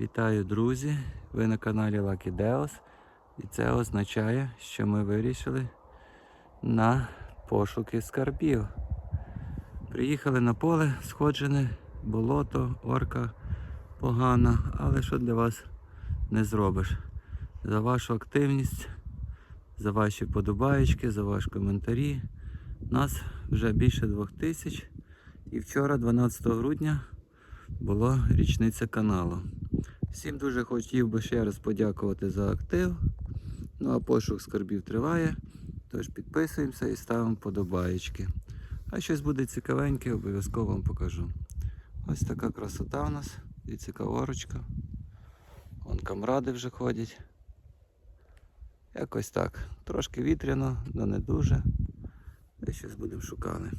Вітаю, друзі! Ви на каналі Lucky Deos. І це означає, що ми вирішили на пошуки скарбів. Приїхали на поле, сходжене, болото, орка погана, але що для вас не зробиш. За вашу активність, за ваші подобаєчки, за ваші коментарі. Нас вже більше двох тисяч. І вчора, 12 грудня, була річниця каналу. Всім дуже хотів би ще раз подякувати за актив. Ну а пошук скарбів триває. Тож підписуємося і ставимо подобаєчки. А щось буде цікавеньке, обов'язково вам покажу. Ось така красота у нас і цікаворочка. Вон камради вже ходять. Якось так. Трошки вітряно, але не дуже. І щось будемо шукати.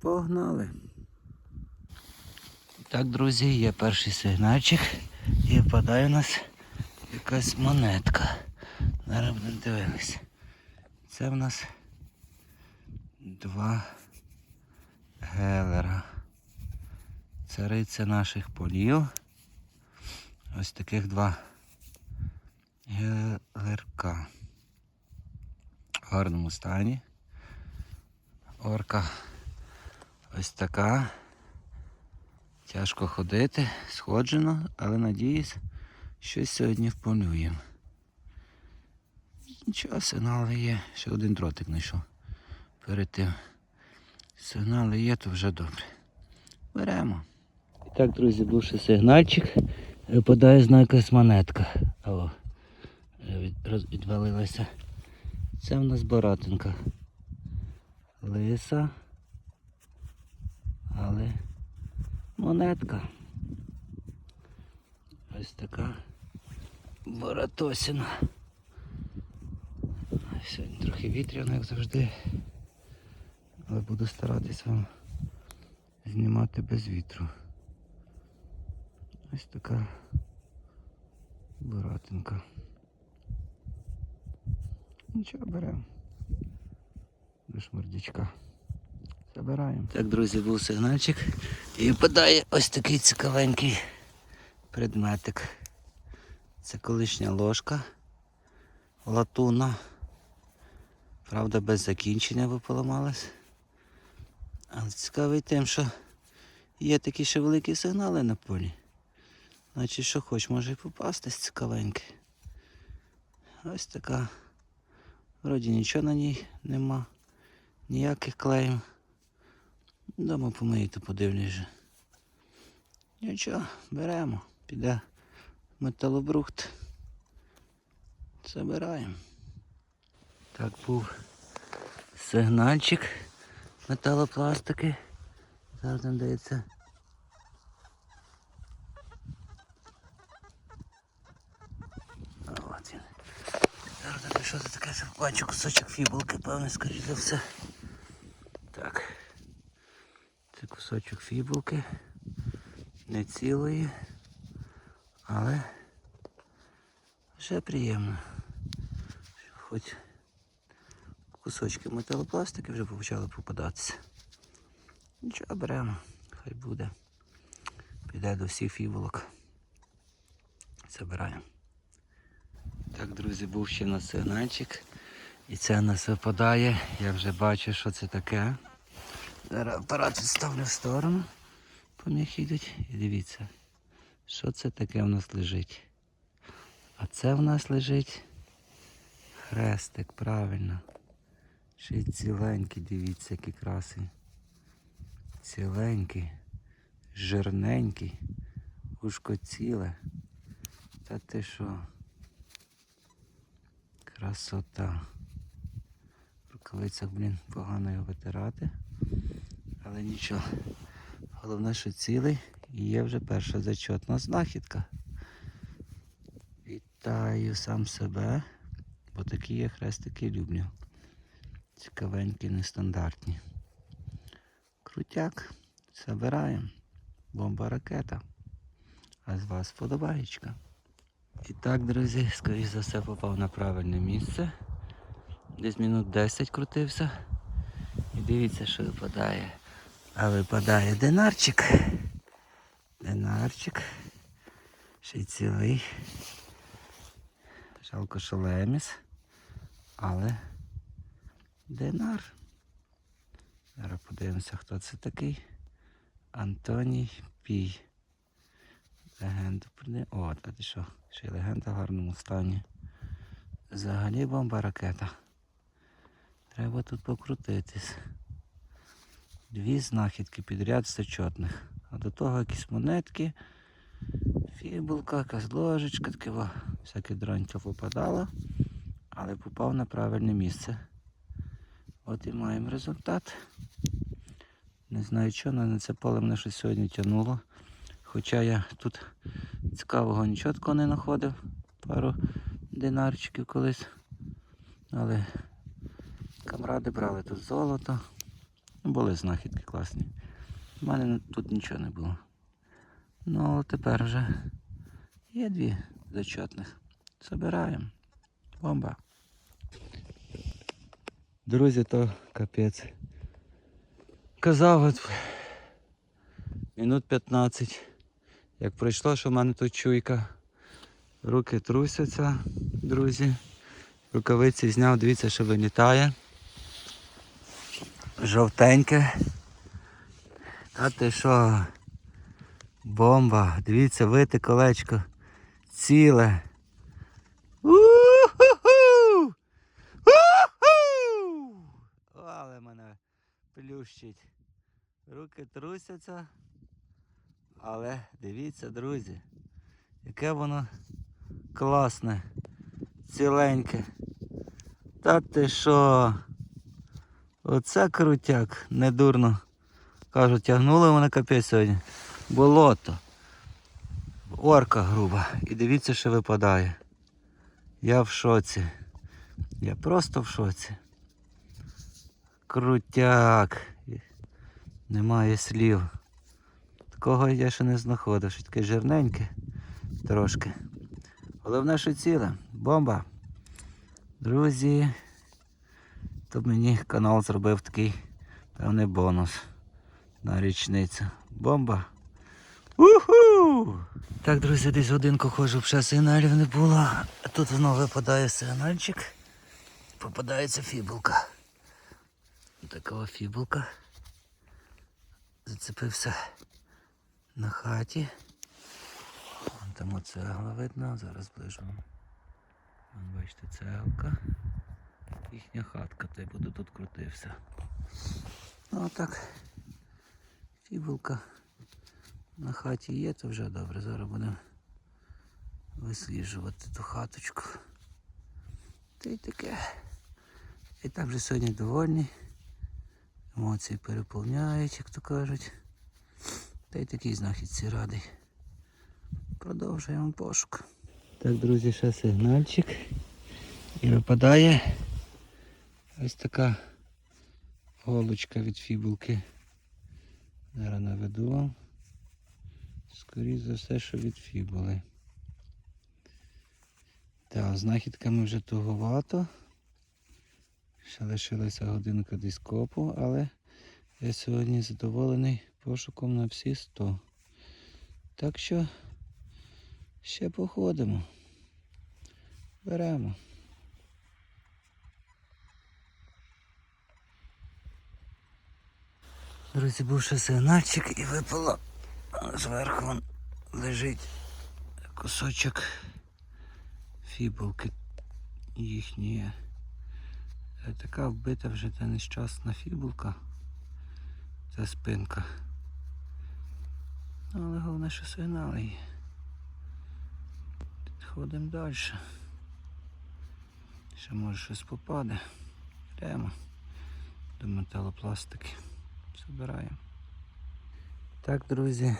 Погнали! Так, друзі, є перший сигнальчик і впадає у нас якась монетка. Зараз будемо дивитися. Це в нас два гелера. Цариця наших полів. Ось таких два гелерка. В гарному стані. Орка ось така. Тяжко ходити, сходжено, але надіюсь, щось сьогодні вполюємо. Нічого, сигнали є. Ще один дротик знайшов перед тим. Сигнали є, то вже добре. Беремо. І так, друзі, був ще сигнальчик. Випадає зна якась монетка. О, від, відвалилася. Це в нас баратинка. Лиса. Але монетка. Ось така Боратосіна. Сьогодні трохи вітряно, як завжди. Але буду старатись вам знімати без вітру. Ось така буратинка. Нічого беремо. До шмурдячка. Забираємо. Так, друзі, був сигнальчик. І впадає ось такий цікавенький предметик. Це колишня ложка латуна. Правда, без закінчення бо поламалась. Але цікавий тим, що є такі ще великі сигнали на полі. Значить, що хоч може і попастись цікавеньке. Ось така. Вроді нічого на ній нема. Ніяких клеїв. Дома подивлюсь же. Нічого, беремо, піде металобрухт. Забираємо. Так був сигнальчик металопластики. Зараз там дається. Зараз що це таке? Бачу кусочок фібулки, певне, скоріш за все. Так. Це кусочок фібулки. Не цілої, але вже приємно. Хоч кусочки металопластики вже почали попадатися. Нічого беремо, хай буде. Піде до всіх фібулок. Забираємо. Так, друзі, був ще сигнальчик. І це у нас випадає. Я вже бачу, що це таке. Зараз апарат відставлю в сторону. Поміг йдуть. І дивіться, що це таке в нас лежить. А це в нас лежить хрестик, правильно. Ще й ціленький, дивіться, який красий. Ціленький, жирненький, ушко ціле. Та ти що? Красота. В рукавицях, блін, погано його витирати. Але нічого. Головне, що цілий і є вже перша зачетна знахідка. Вітаю сам себе, бо такі я хрестики люблю. Цікавенькі, нестандартні. Крутяк. Забираємо. Бомба ракета. А з вас вподобаєчка. І так, друзі, скоріш за все попав на правильне місце. Десь минут 10 крутився. І дивіться, що випадає. А випадає динарчик. Динарчик. Ще й цілий. Жалко, що леміс. Але динар. Зараз подивимося, хто це такий. Антоній Пій. Легенда прийде. О, та ти що? Ще й легенда в гарному стані. Взагалі бомба ракета. Треба тут покрутитись. Дві знахідки підряд зачетних. А до того якісь монетки, фібулка, якась ложечка, таке всяке дронька попадало, але попав на правильне місце. От і маємо результат. Не знаю чого, але на це поле мене щось сьогодні тягнуло. Хоча я тут цікавого нічого такого не знаходив. Пару динарчиків колись. Але камради брали тут золото. Ну, Були знахідки класні. У мене тут нічого не було. Ну тепер вже є дві зачетних. Забираємо. Бомба. Друзі, то капець. Казав от минут 15. Як пройшло, що в мене тут чуйка. Руки трусяться, друзі. Рукавиці зняв, дивіться, що вилітає. Жовтеньке. А ти що? Бомба. Дивіться, вите колечко. Ціле. У-ху! Але мене плющить. Руки трусяться. Але дивіться, друзі, яке воно класне, ціленьке. Та ти що? Оце крутяк, недурно. Кажуть, тягнули мене капець сьогодні. Болото. Орка груба. І дивіться, що випадає. Я в шоці. Я просто в шоці. Крутяк. Немає слів. Такого я ще не знаходив. Що таке жирненьке трошки. Головне, що ціле. Бомба. Друзі. То мені канал зробив такий певний бонус на річницю. Бомба. Уху! Так, друзі, десь годинку ходжу, ще сигналів не було. Тут знову випадає сигнальчик. Попадається фібулка. Така фібулка. Зацепився на хаті. Там цегла видно, зараз ближу. Бачите, цеглка. Їхня хатка, то я буду тут крутився. Ну так. Фібулка на хаті є, то вже добре. Зараз будемо висліджувати ту хаточку. Та й таке. І так вже сьогодні довольні. Емоції переповняють, як то кажуть. Та й такий знахідці радий. Продовжуємо пошук. Так, друзі, ще сигнальчик. І випадає ось така голочка від фібулки. Зараз наведу вам. Скоріше за все, що від фібули. Так, знахідками вже туговато. Ще лишилася годинка дископу, але я сьогодні задоволений пошуком на всі 100. Так що ще походимо. Беремо. Друзі, був ще сигнальчик і випало. Зверху лежить кусочок фібулки їхньої. Е, Така вбита вже та нещасна фібулка. Це спинка. Ну, Але головне, що сигнали є. Ходимо далі. Ще може щось попаде. Йдемо до металопластики. Забираємо. Так, друзі,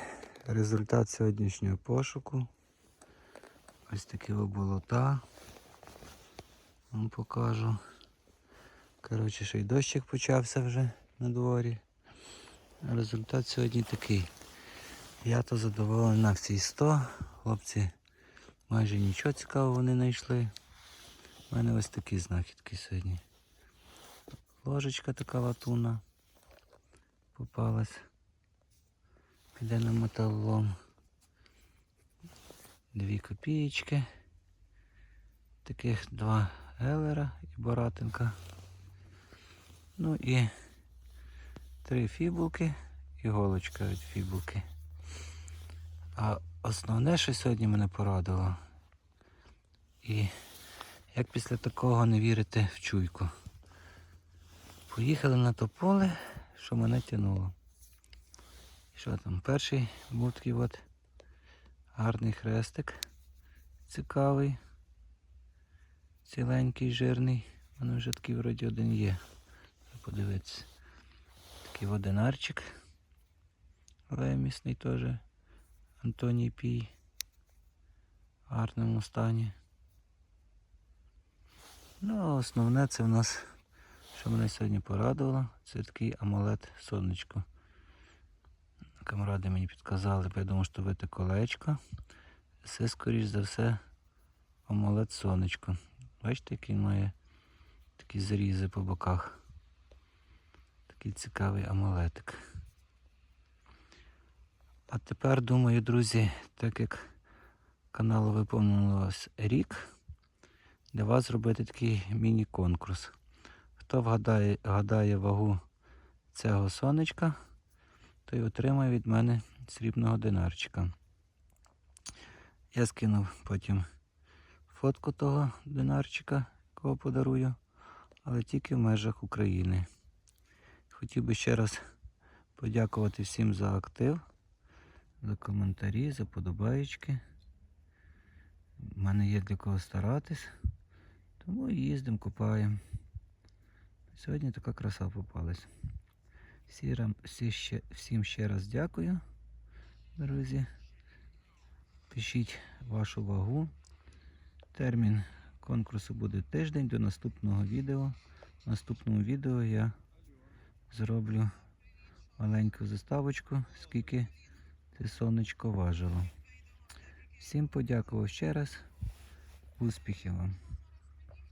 результат сьогоднішнього пошуку. Ось такі болота. Вам покажу. Коротше, ще й дощик почався вже на дворі. Результат сьогодні такий. Я то задоволений на всі 100. Хлопці майже нічого цікавого не знайшли. У мене ось такі знахідки сьогодні. Ложечка така латуна попалась. Піде на металолом. Дві копієчки. Таких два гелера і боратинка. Ну і три фібулки і голочка від фібулки. А основне, що сьогодні мене порадило, і як після такого не вірити в чуйку. Поїхали на то поле, що мене тянуло. Що там? Перший був такий от гарний хрестик. Цікавий. Ціленький, жирний. Мене вже такий вроді один є. Подивитися. Такий водинарчик. Лемісний теж. Антоній Пій. В гарному стані. Ну, а основне це в нас, що мене сьогодні порадувало, це такий амулет сонечко. Камради мені підказали, бо я думав, що вите колечко. Це, скоріш за все, амулет сонечко. Бачите, який має такі зрізи по боках. Такий цікавий амулетик. А тепер думаю, друзі, так як каналу виповнилось рік, для вас зробити такий міні-конкурс. Хто вгадає, вгадає вагу цього сонечка, той отримає від мене срібного динарчика. Я скинув потім фотку того динарчика, якого подарую, але тільки в межах України. Хотів би ще раз подякувати всім за актив, за коментарі, за подобаєчки. У мене є для кого старатись, тому їздимо, купаємо. Сьогодні така краса попалась. Всім ще раз дякую, друзі. Пишіть вашу вагу. Термін конкурсу буде тиждень до наступного відео. В наступному відео я зроблю маленьку заставочку, скільки це сонечко важило. Всім подякував ще раз. Успіхів вам!